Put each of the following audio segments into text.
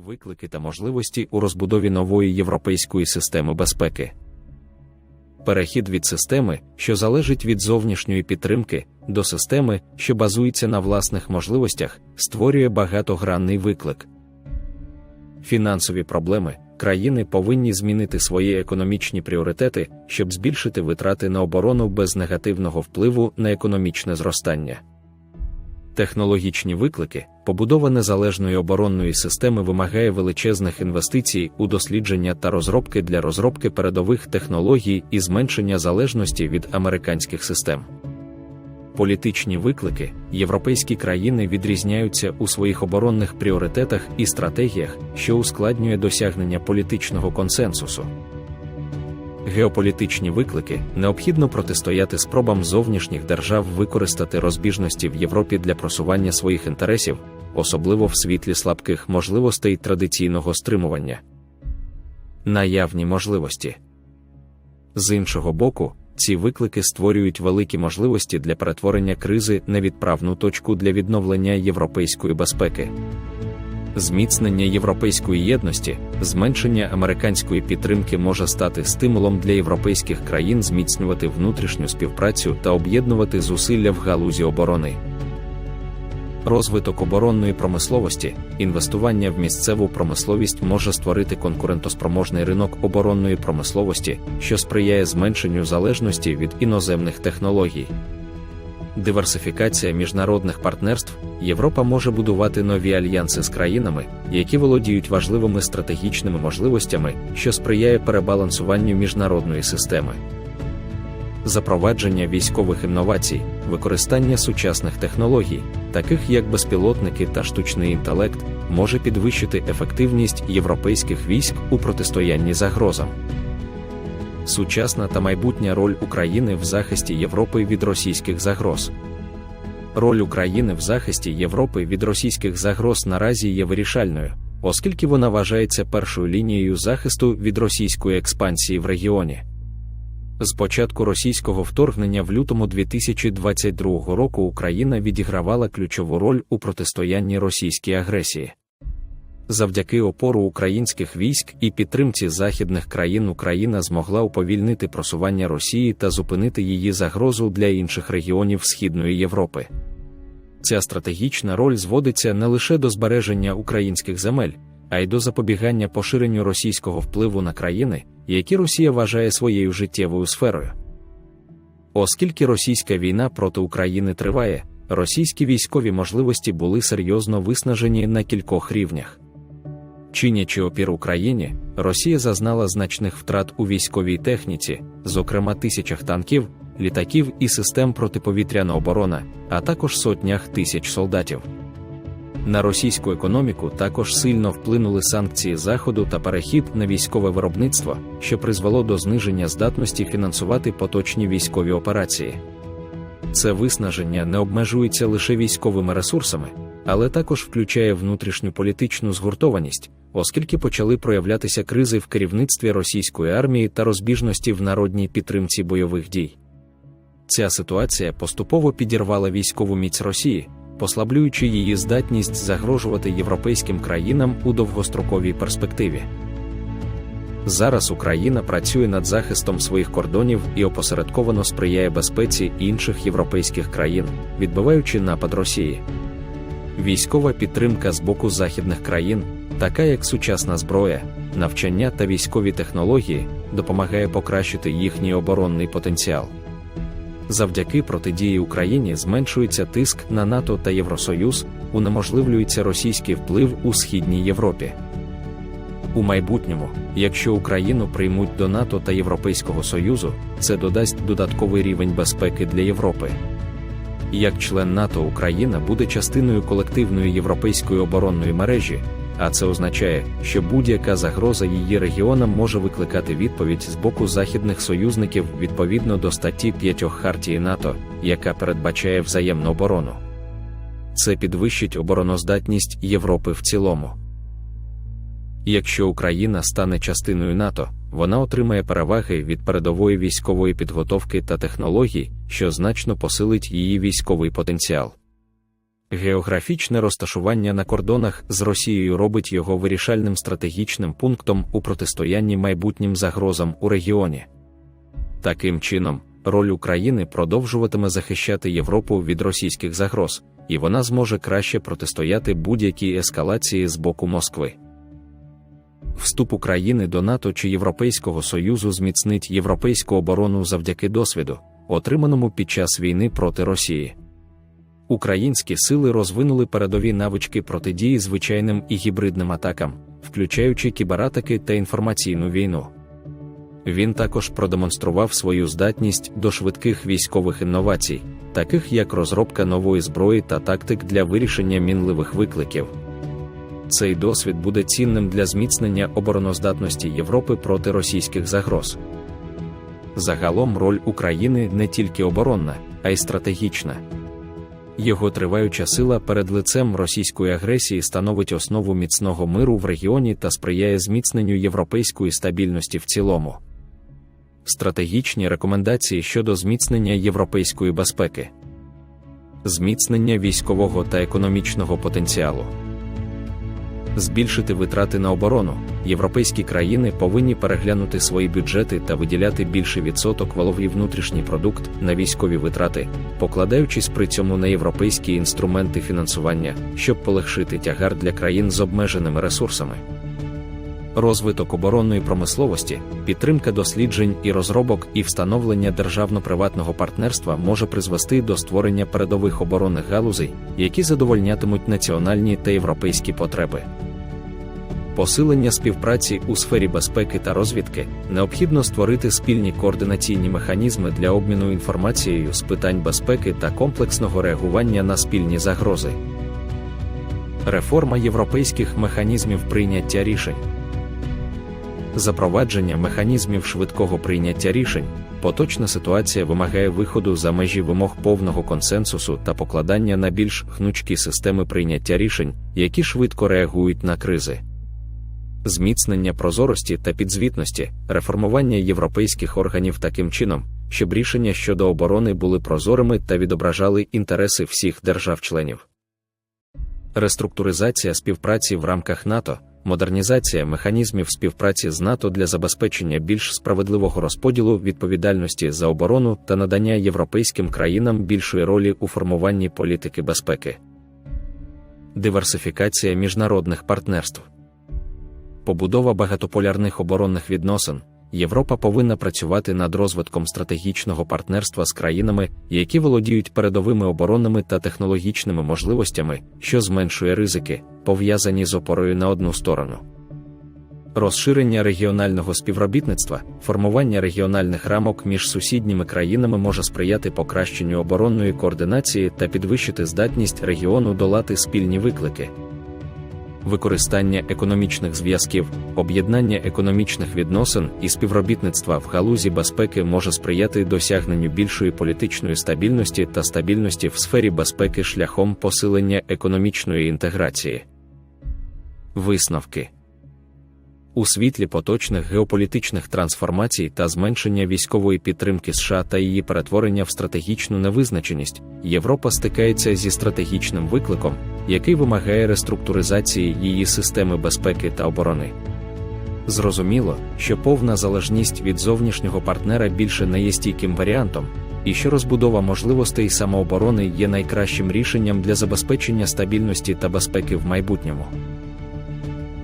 виклики та можливості у розбудові нової європейської системи безпеки. Перехід від системи, що залежить від зовнішньої підтримки, до системи, що базується на власних можливостях, створює багатогранний виклик. Фінансові проблеми країни повинні змінити свої економічні пріоритети, щоб збільшити витрати на оборону без негативного впливу на економічне зростання. Технологічні виклики, побудова незалежної оборонної системи вимагає величезних інвестицій у дослідження та розробки для розробки передових технологій і зменшення залежності від американських систем. Політичні виклики європейські країни відрізняються у своїх оборонних пріоритетах і стратегіях, що ускладнює досягнення політичного консенсусу. Геополітичні виклики необхідно протистояти спробам зовнішніх держав використати розбіжності в Європі для просування своїх інтересів, особливо в світлі слабких можливостей традиційного стримування. Наявні можливості з іншого боку, ці виклики створюють великі можливості для перетворення кризи на відправну точку для відновлення європейської безпеки. Зміцнення європейської єдності, зменшення американської підтримки може стати стимулом для європейських країн зміцнювати внутрішню співпрацю та об'єднувати зусилля в галузі оборони. Розвиток оборонної промисловості, інвестування в місцеву промисловість може створити конкурентоспроможний ринок оборонної промисловості, що сприяє зменшенню залежності від іноземних технологій. Диверсифікація міжнародних партнерств Європа може будувати нові альянси з країнами, які володіють важливими стратегічними можливостями, що сприяє перебалансуванню міжнародної системи. Запровадження військових інновацій, використання сучасних технологій, таких як безпілотники та штучний інтелект, може підвищити ефективність європейських військ у протистоянні загрозам. Сучасна та майбутня роль України в захисті Європи від російських загроз. Роль України в захисті Європи від російських загроз наразі є вирішальною, оскільки вона вважається першою лінією захисту від російської експансії в регіоні. З початку російського вторгнення в лютому 2022 року Україна відігравала ключову роль у протистоянні російській агресії. Завдяки опору українських військ і підтримці західних країн Україна змогла уповільнити просування Росії та зупинити її загрозу для інших регіонів Східної Європи. Ця стратегічна роль зводиться не лише до збереження українських земель, а й до запобігання поширенню російського впливу на країни, які Росія вважає своєю життєвою сферою. Оскільки російська війна проти України триває, російські військові можливості були серйозно виснажені на кількох рівнях. Чинячи опір Україні, Росія зазнала значних втрат у військовій техніці, зокрема тисячах танків, літаків і систем протиповітряна оборона, а також сотнях тисяч солдатів. На російську економіку також сильно вплинули санкції Заходу та перехід на військове виробництво, що призвело до зниження здатності фінансувати поточні військові операції. Це виснаження не обмежується лише військовими ресурсами, але також включає внутрішню політичну згуртованість, оскільки почали проявлятися кризи в керівництві російської армії та розбіжності в народній підтримці бойових дій. Ця ситуація поступово підірвала військову міць Росії, послаблюючи її здатність загрожувати європейським країнам у довгостроковій перспективі. Зараз Україна працює над захистом своїх кордонів і опосередковано сприяє безпеці інших європейських країн, відбиваючи напад Росії. Військова підтримка з боку західних країн, така як сучасна зброя, навчання та військові технології, допомагає покращити їхній оборонний потенціал. Завдяки протидії Україні зменшується тиск на НАТО та Євросоюз, унеможливлюється російський вплив у Східній Європі. У майбутньому, якщо Україну приймуть до НАТО та Європейського Союзу, це додасть додатковий рівень безпеки для Європи. Як член НАТО Україна буде частиною колективної європейської оборонної мережі, а це означає, що будь-яка загроза її регіонам може викликати відповідь з боку західних союзників відповідно до статті 5 Хартії НАТО, яка передбачає взаємну оборону. Це підвищить обороноздатність Європи в цілому. Якщо Україна стане частиною НАТО, вона отримає переваги від передової військової підготовки та технологій, що значно посилить її військовий потенціал. Географічне розташування на кордонах з Росією робить його вирішальним стратегічним пунктом у протистоянні майбутнім загрозам у регіоні. Таким чином, роль України продовжуватиме захищати Європу від російських загроз, і вона зможе краще протистояти будь-якій ескалації з боку Москви. Вступ України до НАТО чи Європейського Союзу зміцнить європейську оборону завдяки досвіду, отриманому під час війни проти Росії. Українські сили розвинули передові навички протидії звичайним і гібридним атакам, включаючи кібератаки та інформаційну війну. Він також продемонстрував свою здатність до швидких військових інновацій, таких як розробка нової зброї та тактик для вирішення мінливих викликів. Цей досвід буде цінним для зміцнення обороноздатності Європи проти російських загроз. Загалом роль України не тільки оборонна, а й стратегічна. Його триваюча сила перед лицем російської агресії становить основу міцного миру в регіоні та сприяє зміцненню європейської стабільності в цілому. Стратегічні рекомендації щодо зміцнення європейської безпеки, зміцнення військового та економічного потенціалу збільшити витрати на оборону, європейські країни повинні переглянути свої бюджети та виділяти більший відсоток валовий внутрішній продукт на військові витрати, покладаючись при цьому на європейські інструменти фінансування, щоб полегшити тягар для країн з обмеженими ресурсами. Розвиток оборонної промисловості, підтримка досліджень і розробок і встановлення державно-приватного партнерства може призвести до створення передових оборонних галузей, які задовольнятимуть національні та європейські потреби. Посилення співпраці у сфері безпеки та розвідки необхідно створити спільні координаційні механізми для обміну інформацією з питань безпеки та комплексного реагування на спільні загрози. Реформа європейських механізмів прийняття рішень запровадження механізмів швидкого прийняття рішень, поточна ситуація вимагає виходу за межі вимог повного консенсусу та покладання на більш гнучкі системи прийняття рішень, які швидко реагують на кризи. Зміцнення прозорості та підзвітності, реформування європейських органів таким чином, щоб рішення щодо оборони були прозорими та відображали інтереси всіх держав-членів. Реструктуризація співпраці в рамках НАТО модернізація механізмів співпраці з НАТО для забезпечення більш справедливого розподілу відповідальності за оборону та надання європейським країнам більшої ролі у формуванні політики безпеки, диверсифікація міжнародних партнерств, побудова багатополярних оборонних відносин. Європа повинна працювати над розвитком стратегічного партнерства з країнами, які володіють передовими оборонними та технологічними можливостями, що зменшує ризики, пов'язані з опорою на одну сторону. Розширення регіонального співробітництва, формування регіональних рамок між сусідніми країнами може сприяти покращенню оборонної координації та підвищити здатність регіону долати спільні виклики використання економічних зв'язків, об'єднання економічних відносин і співробітництва в галузі безпеки може сприяти досягненню більшої політичної стабільності та стабільності в сфері безпеки шляхом посилення економічної інтеграції. Висновки у світлі поточних геополітичних трансформацій та зменшення військової підтримки США та її перетворення в стратегічну невизначеність, Європа стикається зі стратегічним викликом, який вимагає реструктуризації її системи безпеки та оборони. Зрозуміло, що повна залежність від зовнішнього партнера більше не є стійким варіантом, і що розбудова можливостей самооборони є найкращим рішенням для забезпечення стабільності та безпеки в майбутньому.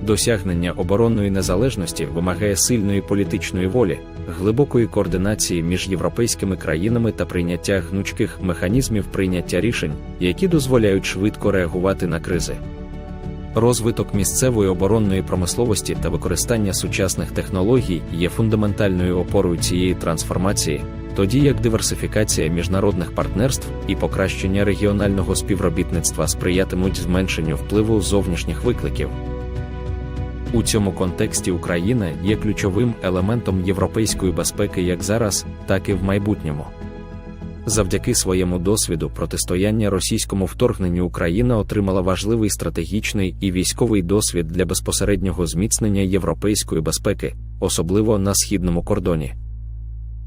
Досягнення оборонної незалежності вимагає сильної політичної волі, глибокої координації між європейськими країнами та прийняття гнучких механізмів прийняття рішень, які дозволяють швидко реагувати на кризи. Розвиток місцевої оборонної промисловості та використання сучасних технологій є фундаментальною опорою цієї трансформації, тоді як диверсифікація міжнародних партнерств і покращення регіонального співробітництва сприятимуть зменшенню впливу зовнішніх викликів. У цьому контексті Україна є ключовим елементом європейської безпеки як зараз, так і в майбутньому. Завдяки своєму досвіду протистояння російському вторгненню Україна отримала важливий стратегічний і військовий досвід для безпосереднього зміцнення європейської безпеки, особливо на східному кордоні.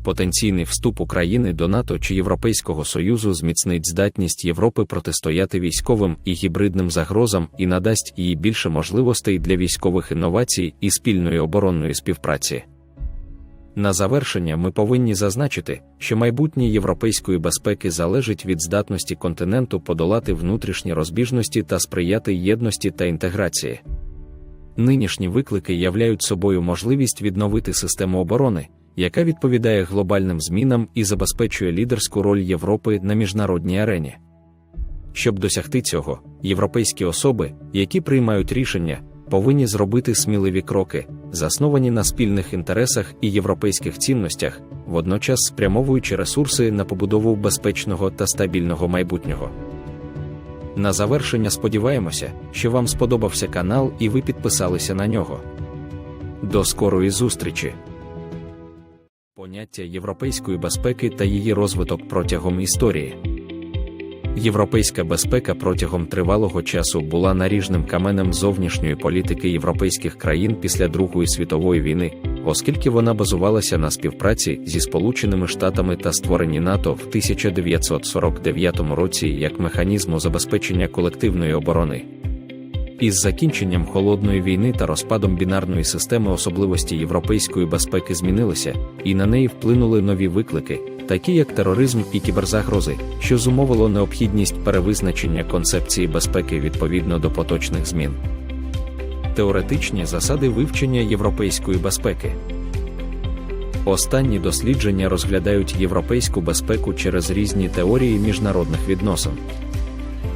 Потенційний вступ України до НАТО чи Європейського Союзу зміцнить здатність Європи протистояти військовим і гібридним загрозам і надасть їй більше можливостей для військових інновацій і спільної оборонної співпраці. На завершення ми повинні зазначити, що майбутнє європейської безпеки залежить від здатності континенту подолати внутрішні розбіжності та сприяти єдності та інтеграції. Нинішні виклики являють собою можливість відновити систему оборони, яка відповідає глобальним змінам і забезпечує лідерську роль Європи на міжнародній арені. Щоб досягти цього, європейські особи, які приймають рішення, повинні зробити сміливі кроки, засновані на спільних інтересах і європейських цінностях, водночас спрямовуючи ресурси на побудову безпечного та стабільного майбутнього. На завершення сподіваємося, що вам сподобався канал і ви підписалися на нього. До скорої зустрічі! Поняття європейської безпеки та її розвиток протягом історії. Європейська безпека протягом тривалого часу була наріжним каменем зовнішньої політики європейських країн після Другої світової війни, оскільки вона базувалася на співпраці зі Сполученими Штатами та створенні НАТО в 1949 році як механізму забезпечення колективної оборони. Із закінченням холодної війни та розпадом бінарної системи особливості європейської безпеки змінилися, і на неї вплинули нові виклики, такі як тероризм і кіберзагрози, що зумовило необхідність перевизначення концепції безпеки відповідно до поточних змін. Теоретичні засади вивчення європейської безпеки. Останні дослідження розглядають європейську безпеку через різні теорії міжнародних відносин.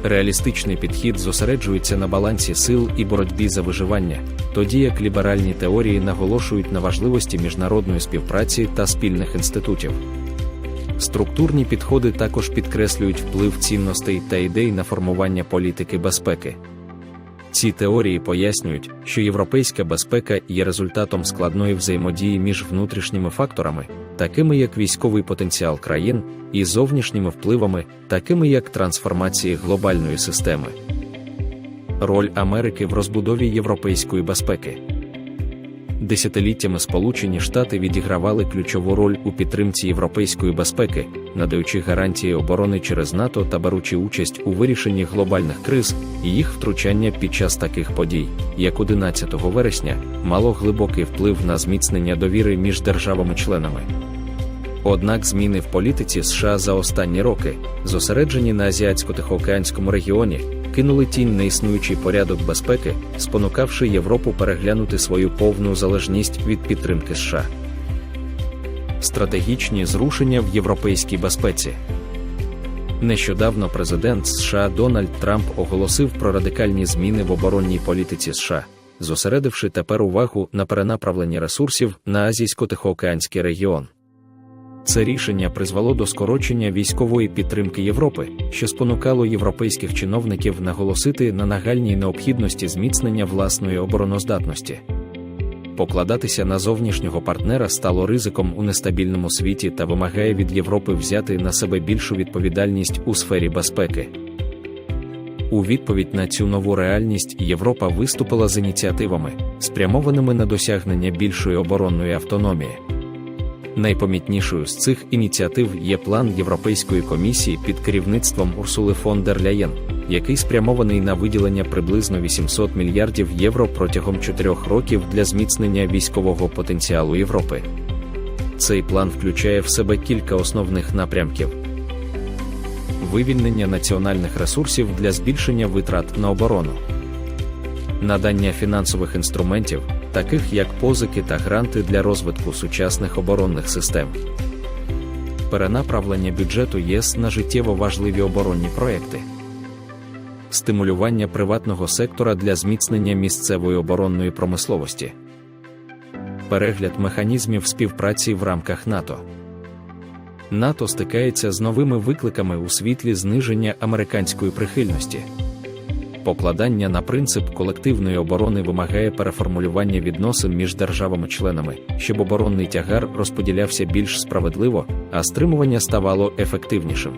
Реалістичний підхід зосереджується на балансі сил і боротьбі за виживання, тоді як ліберальні теорії наголошують на важливості міжнародної співпраці та спільних інститутів. Структурні підходи також підкреслюють вплив цінностей та ідей на формування політики безпеки. Ці теорії пояснюють, що європейська безпека є результатом складної взаємодії між внутрішніми факторами, такими як військовий потенціал країн, і зовнішніми впливами, такими як трансформації глобальної системи. Роль Америки в розбудові європейської безпеки. Десятиліттями Сполучені Штати відігравали ключову роль у підтримці європейської безпеки, надаючи гарантії оборони через НАТО та беручи участь у вирішенні глобальних криз, і їх втручання під час таких подій, як 11 вересня, мало глибокий вплив на зміцнення довіри між державами-членами. Однак зміни в політиці США за останні роки, зосереджені на азіатсько-тихоокеанському регіоні, кинули тінь на існуючий порядок безпеки, спонукавши Європу переглянути свою повну залежність від підтримки США. Стратегічні зрушення в європейській безпеці. Нещодавно президент США Дональд Трамп оголосив про радикальні зміни в оборонній політиці США, зосередивши тепер увагу на перенаправленні ресурсів на азійсько-тихоокеанський регіон. Це рішення призвело до скорочення військової підтримки Європи, що спонукало європейських чиновників наголосити на нагальній необхідності зміцнення власної обороноздатності. Покладатися на зовнішнього партнера стало ризиком у нестабільному світі та вимагає від Європи взяти на себе більшу відповідальність у сфері безпеки. У відповідь на цю нову реальність Європа виступила з ініціативами, спрямованими на досягнення більшої оборонної автономії. Найпомітнішою з цих ініціатив є план Європейської комісії під керівництвом Урсули фон дер Ляєн, який спрямований на виділення приблизно 800 мільярдів євро протягом чотирьох років для зміцнення військового потенціалу Європи. Цей план включає в себе кілька основних напрямків. Вивільнення національних ресурсів для збільшення витрат на оборону, надання фінансових інструментів, таких як позики та гранти для розвитку сучасних оборонних систем, перенаправлення бюджету ЄС на життєво важливі оборонні проекти, стимулювання приватного сектора для зміцнення місцевої оборонної промисловості, перегляд механізмів співпраці в рамках НАТО. НАТО стикається з новими викликами у світлі зниження американської прихильності покладання на принцип колективної оборони вимагає переформулювання відносин між державами-членами, щоб оборонний тягар розподілявся більш справедливо, а стримування ставало ефективнішим.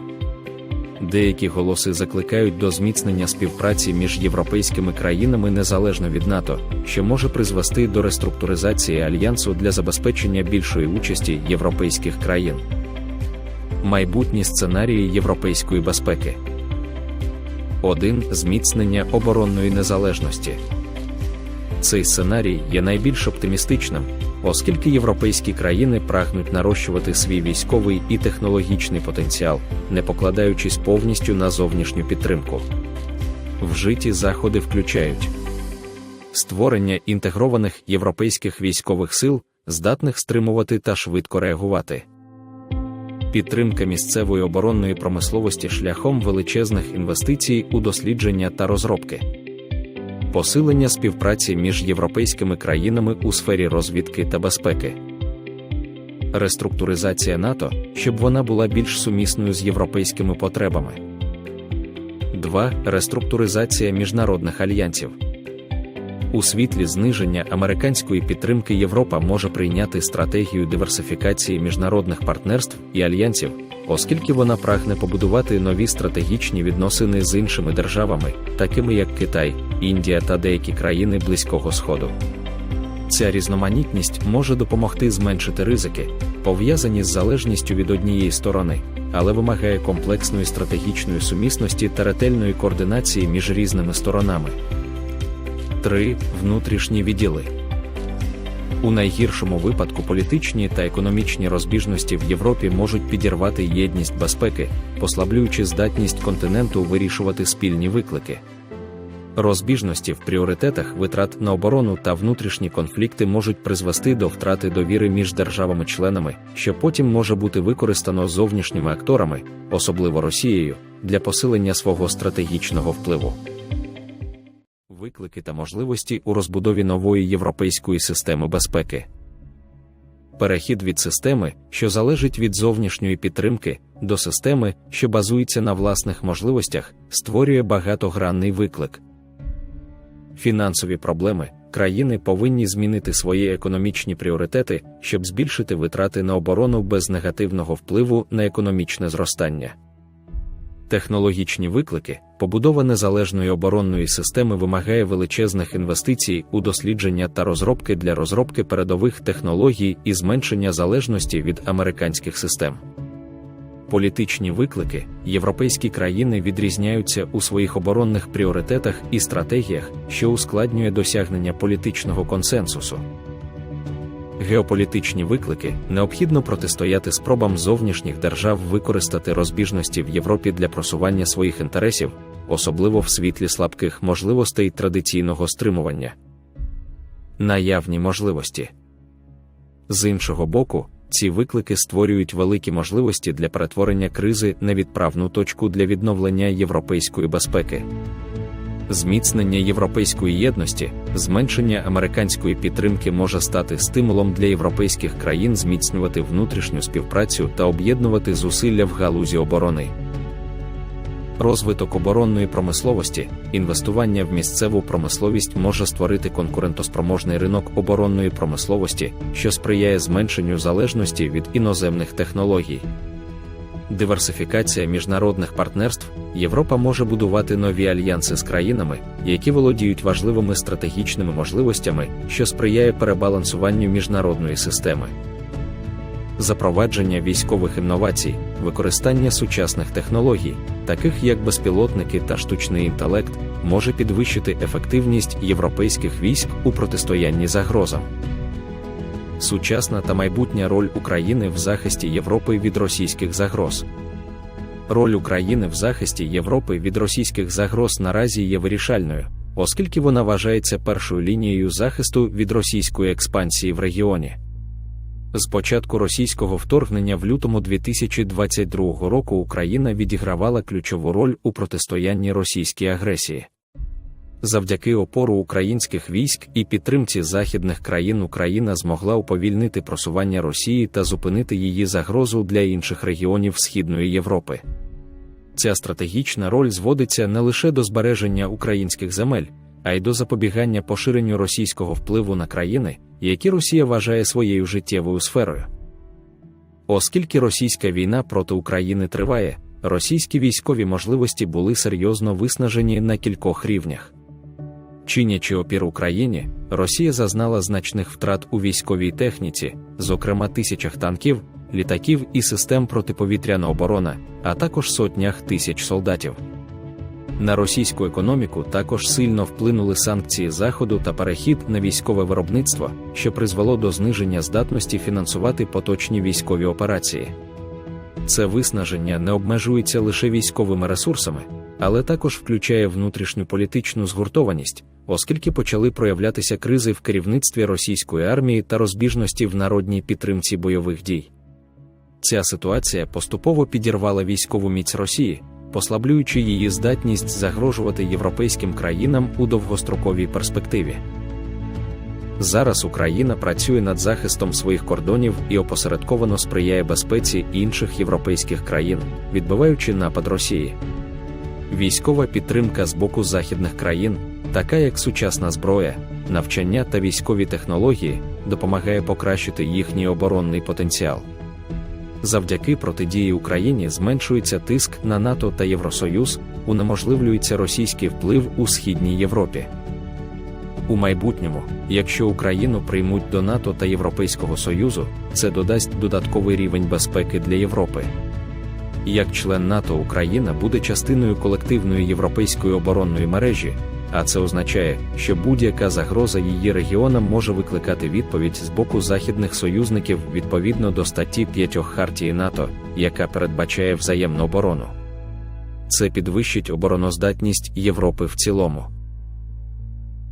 Деякі голоси закликають до зміцнення співпраці між європейськими країнами незалежно від НАТО, що може призвести до реструктуризації альянсу для забезпечення більшої участі європейських країн. Майбутні сценарії європейської безпеки. 1. Зміцнення оборонної незалежності. Цей сценарій є найбільш оптимістичним, оскільки європейські країни прагнуть нарощувати свій військовий і технологічний потенціал, не покладаючись повністю на зовнішню підтримку. Вжиті заходи включають створення інтегрованих європейських військових сил, здатних стримувати та швидко реагувати. Підтримка місцевої оборонної промисловості шляхом величезних інвестицій у дослідження та розробки посилення співпраці між європейськими країнами у сфері розвідки та безпеки, реструктуризація НАТО, щоб вона була більш сумісною з європейськими потребами. 2. Реструктуризація міжнародних альянсів. У світлі зниження американської підтримки Європа може прийняти стратегію диверсифікації міжнародних партнерств і альянсів, оскільки вона прагне побудувати нові стратегічні відносини з іншими державами, такими як Китай, Індія та деякі країни Близького Сходу. Ця різноманітність може допомогти зменшити ризики, пов'язані з залежністю від однієї сторони, але вимагає комплексної стратегічної сумісності та ретельної координації між різними сторонами. 3. Внутрішні відділи. У найгіршому випадку політичні та економічні розбіжності в Європі можуть підірвати єдність безпеки, послаблюючи здатність континенту вирішувати спільні виклики. Розбіжності в пріоритетах витрат на оборону та внутрішні конфлікти можуть призвести до втрати довіри між державами-членами, що потім може бути використано зовнішніми акторами, особливо Росією, для посилення свого стратегічного впливу. Виклики та можливості у розбудові нової європейської системи безпеки. Перехід від системи, що залежить від зовнішньої підтримки, до системи, що базується на власних можливостях, створює багатогранний виклик. Фінансові проблеми країни повинні змінити свої економічні пріоритети, щоб збільшити витрати на оборону без негативного впливу на економічне зростання. Технологічні виклики, побудова незалежної оборонної системи вимагає величезних інвестицій у дослідження та розробки для розробки передових технологій і зменшення залежності від американських систем. Політичні виклики європейські країни відрізняються у своїх оборонних пріоритетах і стратегіях, що ускладнює досягнення політичного консенсусу. Геополітичні виклики необхідно протистояти спробам зовнішніх держав використати розбіжності в Європі для просування своїх інтересів, особливо в світлі слабких можливостей традиційного стримування. Наявні можливості з іншого боку, ці виклики створюють великі можливості для перетворення кризи на відправну точку для відновлення європейської безпеки. Зміцнення європейської єдності, зменшення американської підтримки може стати стимулом для європейських країн зміцнювати внутрішню співпрацю та об'єднувати зусилля в галузі оборони. Розвиток оборонної промисловості, інвестування в місцеву промисловість може створити конкурентоспроможний ринок оборонної промисловості, що сприяє зменшенню залежності від іноземних технологій. Диверсифікація міжнародних партнерств Європа може будувати нові альянси з країнами, які володіють важливими стратегічними можливостями, що сприяє перебалансуванню міжнародної системи. Запровадження військових інновацій, використання сучасних технологій, таких як безпілотники та штучний інтелект, може підвищити ефективність європейських військ у протистоянні загрозам. Сучасна та майбутня роль України в захисті Європи від російських загроз. Роль України в захисті Європи від російських загроз наразі є вирішальною, оскільки вона вважається першою лінією захисту від російської експансії в регіоні. З початку російського вторгнення в лютому 2022 року Україна відігравала ключову роль у протистоянні російській агресії. Завдяки опору українських військ і підтримці західних країн Україна змогла уповільнити просування Росії та зупинити її загрозу для інших регіонів Східної Європи. Ця стратегічна роль зводиться не лише до збереження українських земель, а й до запобігання поширенню російського впливу на країни, які Росія вважає своєю життєвою сферою. Оскільки російська війна проти України триває, російські військові можливості були серйозно виснажені на кількох рівнях. Чинячи опір Україні, Росія зазнала значних втрат у військовій техніці, зокрема тисячах танків, літаків і систем протиповітряна оборона, а також сотнях тисяч солдатів. На російську економіку також сильно вплинули санкції Заходу та перехід на військове виробництво, що призвело до зниження здатності фінансувати поточні військові операції. Це виснаження не обмежується лише військовими ресурсами, але також включає внутрішню політичну згуртованість, оскільки почали проявлятися кризи в керівництві російської армії та розбіжності в народній підтримці бойових дій. Ця ситуація поступово підірвала військову міць Росії, послаблюючи її здатність загрожувати європейським країнам у довгостроковій перспективі. Зараз Україна працює над захистом своїх кордонів і опосередковано сприяє безпеці інших європейських країн, відбиваючи напад Росії. Військова підтримка з боку західних країн, така як сучасна зброя, навчання та військові технології, допомагає покращити їхній оборонний потенціал. Завдяки протидії Україні зменшується тиск на НАТО та Євросоюз, унеможливлюється російський вплив у Східній Європі. У майбутньому, якщо Україну приймуть до НАТО та Європейського Союзу, це додасть додатковий рівень безпеки для Європи. Як член НАТО Україна буде частиною колективної європейської оборонної мережі, а це означає, що будь-яка загроза її регіонам може викликати відповідь з боку західних союзників відповідно до статті 5 Хартії НАТО, яка передбачає взаємну оборону. Це підвищить обороноздатність Європи в цілому.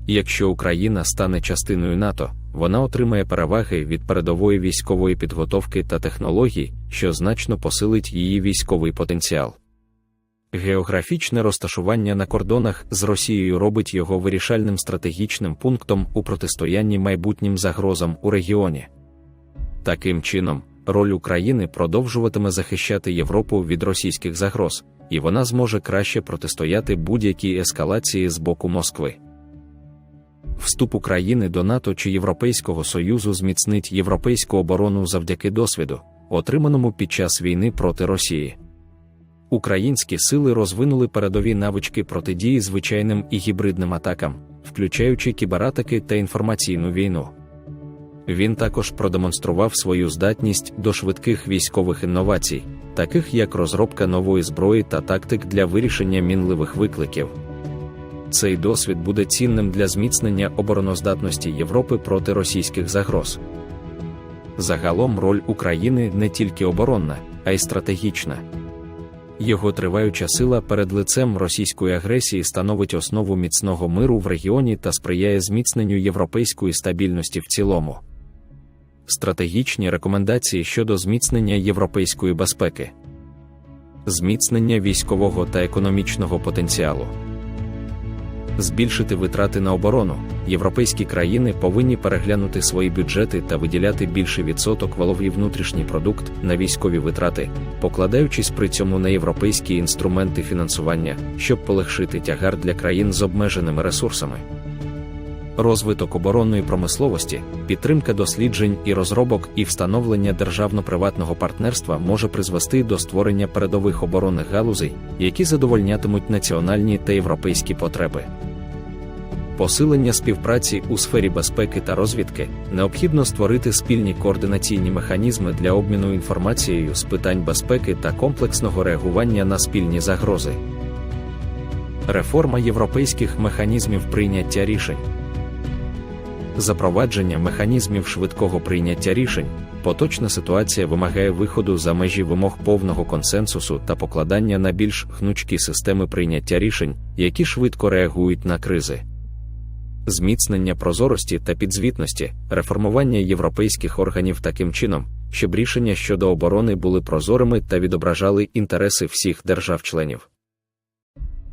Якщо Україна стане частиною НАТО, вона отримає переваги від передової військової підготовки та технологій, що значно посилить її військовий потенціал. Географічне розташування на кордонах з Росією робить його вирішальним стратегічним пунктом у протистоянні майбутнім загрозам у регіоні. Таким чином, роль України продовжуватиме захищати Європу від російських загроз, і вона зможе краще протистояти будь-якій ескалації з боку Москви. Вступ України до НАТО чи Європейського Союзу зміцнить європейську оборону завдяки досвіду, отриманому під час війни проти Росії. Українські сили розвинули передові навички протидії звичайним і гібридним атакам, включаючи кібератаки та інформаційну війну. Він також продемонстрував свою здатність до швидких військових інновацій, таких як розробка нової зброї та тактик для вирішення мінливих викликів. Цей досвід буде цінним для зміцнення обороноздатності Європи проти російських загроз. Загалом роль України не тільки оборонна, а й стратегічна. Його триваюча сила перед лицем російської агресії становить основу міцного миру в регіоні та сприяє зміцненню європейської стабільності в цілому. Стратегічні рекомендації щодо зміцнення європейської безпеки, зміцнення військового та економічного потенціалу збільшити витрати на оборону, європейські країни повинні переглянути свої бюджети та виділяти більший відсоток валовий внутрішній продукт на військові витрати, покладаючись при цьому на європейські інструменти фінансування, щоб полегшити тягар для країн з обмеженими ресурсами. Розвиток оборонної промисловості, підтримка досліджень і розробок і встановлення державно-приватного партнерства може призвести до створення передових оборонних галузей, які задовольнятимуть національні та європейські потреби. Посилення співпраці у сфері безпеки та розвідки необхідно створити спільні координаційні механізми для обміну інформацією з питань безпеки та комплексного реагування на спільні загрози. Реформа європейських механізмів прийняття рішень запровадження механізмів швидкого прийняття рішень, поточна ситуація вимагає виходу за межі вимог повного консенсусу та покладання на більш гнучкі системи прийняття рішень, які швидко реагують на кризи. Зміцнення прозорості та підзвітності, реформування європейських органів таким чином, щоб рішення щодо оборони були прозорими та відображали інтереси всіх держав-членів.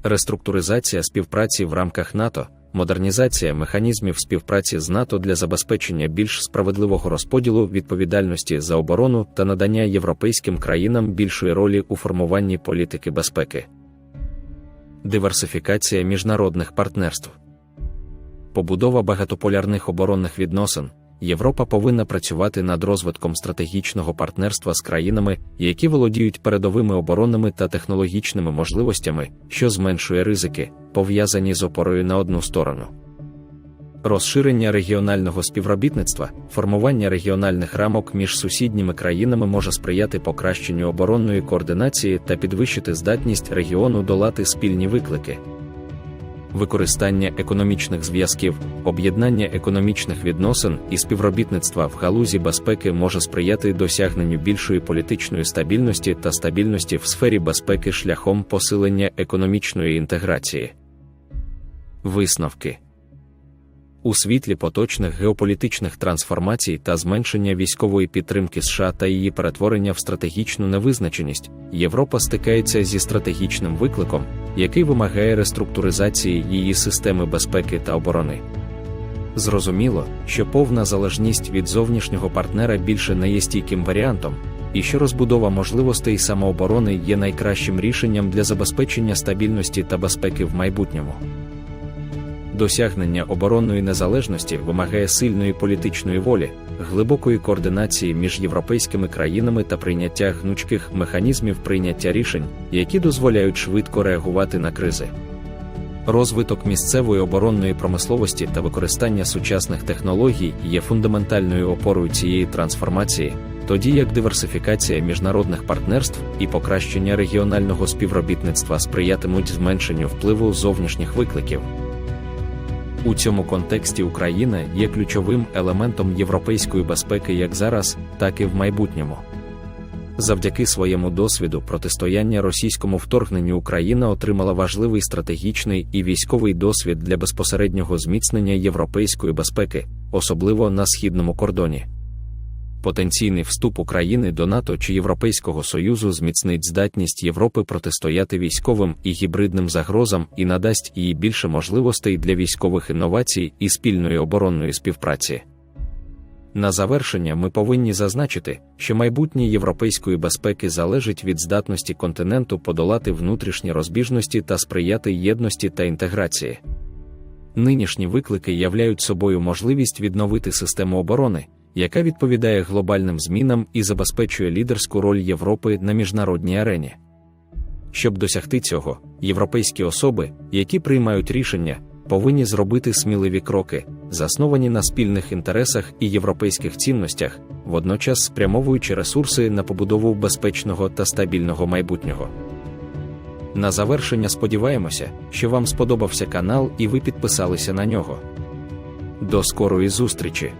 Реструктуризація співпраці в рамках НАТО модернізація механізмів співпраці з НАТО для забезпечення більш справедливого розподілу відповідальності за оборону та надання європейським країнам більшої ролі у формуванні політики безпеки, диверсифікація міжнародних партнерств, побудова багатополярних оборонних відносин, Європа повинна працювати над розвитком стратегічного партнерства з країнами, які володіють передовими оборонними та технологічними можливостями, що зменшує ризики, пов'язані з опорою на одну сторону. Розширення регіонального співробітництва, формування регіональних рамок між сусідніми країнами може сприяти покращенню оборонної координації та підвищити здатність регіону долати спільні виклики. Використання економічних зв'язків, об'єднання економічних відносин і співробітництва в галузі безпеки може сприяти досягненню більшої політичної стабільності та стабільності в сфері безпеки шляхом посилення економічної інтеграції. Висновки у світлі поточних геополітичних трансформацій та зменшення військової підтримки США та її перетворення в стратегічну невизначеність, Європа стикається зі стратегічним викликом, який вимагає реструктуризації її системи безпеки та оборони. Зрозуміло, що повна залежність від зовнішнього партнера більше не є стійким варіантом, і що розбудова можливостей самооборони є найкращим рішенням для забезпечення стабільності та безпеки в майбутньому. Досягнення оборонної незалежності вимагає сильної політичної волі, глибокої координації між європейськими країнами та прийняття гнучких механізмів прийняття рішень, які дозволяють швидко реагувати на кризи. Розвиток місцевої оборонної промисловості та використання сучасних технологій є фундаментальною опорою цієї трансформації, тоді як диверсифікація міжнародних партнерств і покращення регіонального співробітництва сприятимуть зменшенню впливу зовнішніх викликів. У цьому контексті Україна є ключовим елементом європейської безпеки як зараз, так і в майбутньому. Завдяки своєму досвіду протистояння російському вторгненню Україна отримала важливий стратегічний і військовий досвід для безпосереднього зміцнення європейської безпеки, особливо на східному кордоні. Потенційний вступ України до НАТО чи Європейського Союзу зміцнить здатність Європи протистояти військовим і гібридним загрозам і надасть їй більше можливостей для військових інновацій і спільної оборонної співпраці. На завершення ми повинні зазначити, що майбутнє європейської безпеки залежить від здатності континенту подолати внутрішні розбіжності та сприяти єдності та інтеграції. Нинішні виклики являють собою можливість відновити систему оборони яка відповідає глобальним змінам і забезпечує лідерську роль Європи на міжнародній арені. Щоб досягти цього, європейські особи, які приймають рішення, повинні зробити сміливі кроки, засновані на спільних інтересах і європейських цінностях, водночас спрямовуючи ресурси на побудову безпечного та стабільного майбутнього. На завершення сподіваємося, що вам сподобався канал і ви підписалися на нього. До скорої зустрічі!